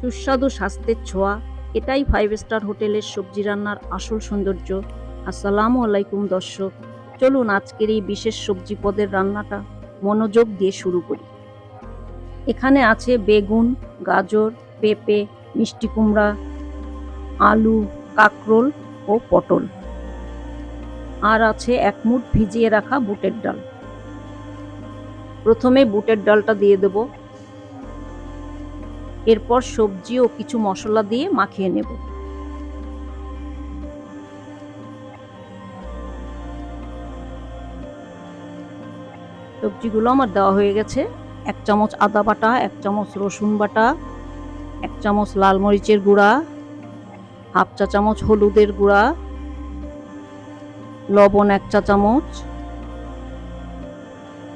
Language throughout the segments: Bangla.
সুস্বাদু স্বাস্থ্যের ছোঁয়া। এটাই ফাইভ স্টার হোটেলের সবজি রান্নার আসল সৌন্দর্য। আসসালামু আলাইকুম দর্শক, চলুন আজকের এই বিশেষ সবজি পদের রান্নাটা মনোযোগ দিয়ে শুরু করি। এখানে আছে বেগুন, গাজর, পেঁপে, মিষ্টি কুমড়া, আলু, কাকরোল ও পটল। আর আছে এক মুঠ ভিজিয়ে রাখা বুটের ডাল। প্রথমে বুটের ডালটা দিয়ে দেব। এরপর সবজি ও কিছু মশলা দিয়ে মাখিয়ে নেব। সবজিগুলো আমার দেওয়া হয়ে গেছে। এক চামচ আদা বাটা, এক চামচ রসুন বাটা, এক চামচ লাল মরিচের গুঁড়া, হাফ চা চামচ হলুদের গুঁড়া, লবণ এক চা চামচ,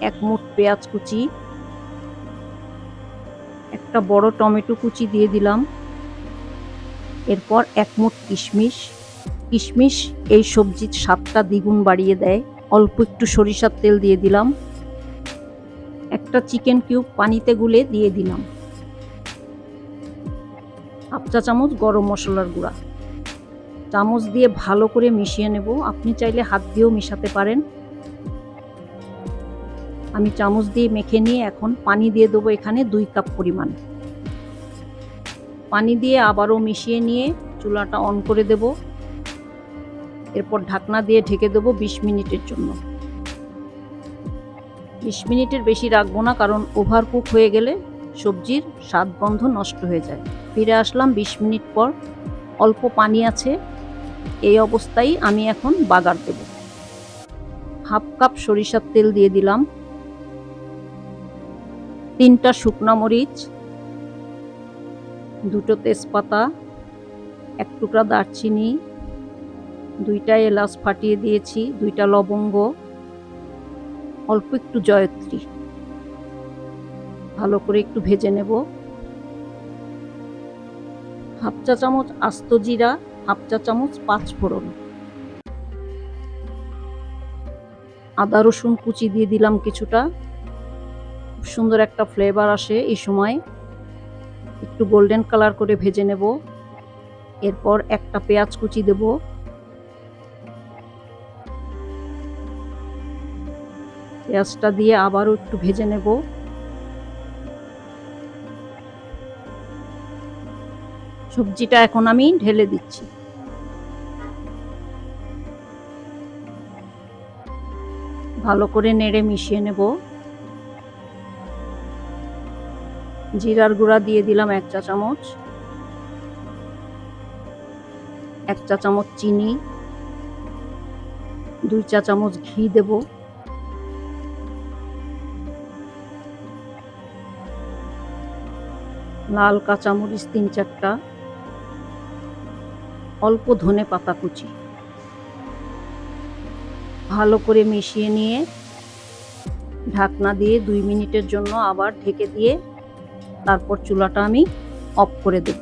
এক মুঠ পেঁয়াজ কুচি একটা বড় টমেটো কুচি দিয়ে দিলাম। এরপর এক মুঠ কিশমিশ। কিশমিশ এই সবজির স্বাদটা দ্বিগুণ বাড়িয়ে দেয়। অল্প একটু সরিষার তেল দিয়ে দিলাম। একটা চিকেন কিউব পানিতে গুলে দিয়ে দিলাম। হাফ চা চামচ গরম মশলার গুঁড়া। চামচ দিয়ে ভালো করে মিশিয়ে নেব। আপনি চাইলে হাত দিয়েও মিশাতে পারেন। আমি চামচ দিয়ে মেখে নিয়ে এখন পানি দিয়ে দেবো এখানে দুই কাপ পরিমাণ। পানি দিয়ে আবারও মিশিয়ে নিয়ে চুলাটা অন করে দেব। এরপর ঢাকনা দিয়ে ঢেকে দেবো বিশ মিনিটের জন্য। বিশ মিনিটের বেশি রাখব না কারণ ওভার কুক হয়ে গেলে সবজির স্বাদ গন্ধ নষ্ট হয়ে যায়। ফিরে আসলাম বিশ মিনিট পর। অল্প পানি আছে। এই অবস্থায় আমি এখন বাগার দেব। হাফ কাপ সরিষার তেল দিয়ে দিলাম। তিনটা শুকনা মরিচ, দুটো তেজপাতা, এক টুকরা দারচিনি, দুইটা এলাচ ফাটিয়ে দিয়েছি, দুইটা লবঙ্গ, অল্প একটু জয়ত্রী। ভালো করে একটু ভেজে নেব। হাফ চা চামচ আস্ত জিরা, হাফ চা চামচ পাঁচ ফোড়ন। আদা রসুন কুচি দিয়ে দিলাম কিছুটা। সুন্দর একটা ফ্লেভার আসে এই সময়। একটু গোল্ডেন কালার করে ভেজে নেব। এরপর একটা পেঁয়াজ কুচি দেব। পেঁয়াজটা দিয়ে আবারও একটু ভেজে নেব। সবজিটা এখন আমি ঢেলে দিচ্ছি। ভালো করে নেড়ে মিশিয়ে নেব। জিরার গুঁড়া দিয়ে দিলাম এক চা চামচ। এক চা চামচ চিনি। দুই চা চামচ ঘি দেব। লাল কাঁচামরিচ তিন চারটা। অল্প ধনে পাতা কুচি। ভালো করে মিশিয়ে নিয়ে ঢাকনা দিয়ে দুই মিনিটের জন্য আবার ঢেকে দিয়ে তারপর চুলাটা আমি অফ করে দেব।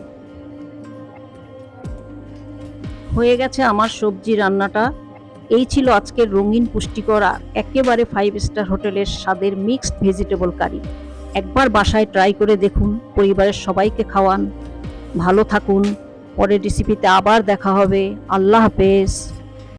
হয়ে গেছে আমার সবজি রান্নাটা। এই ছিল আজকের রঙিন পুষ্টিকর, একেবারে ফাইভ স্টার হোটেলের স্বাদের মিক্সড ভেজিটেবল কারি একবার বাসায় ট্রাই করে দেখুন, পরিবারের সবাইকে খাওয়ান। ভালো থাকুন, পরের রেসিপিতে আবার দেখা হবে। আল্লাহ হাফেজ।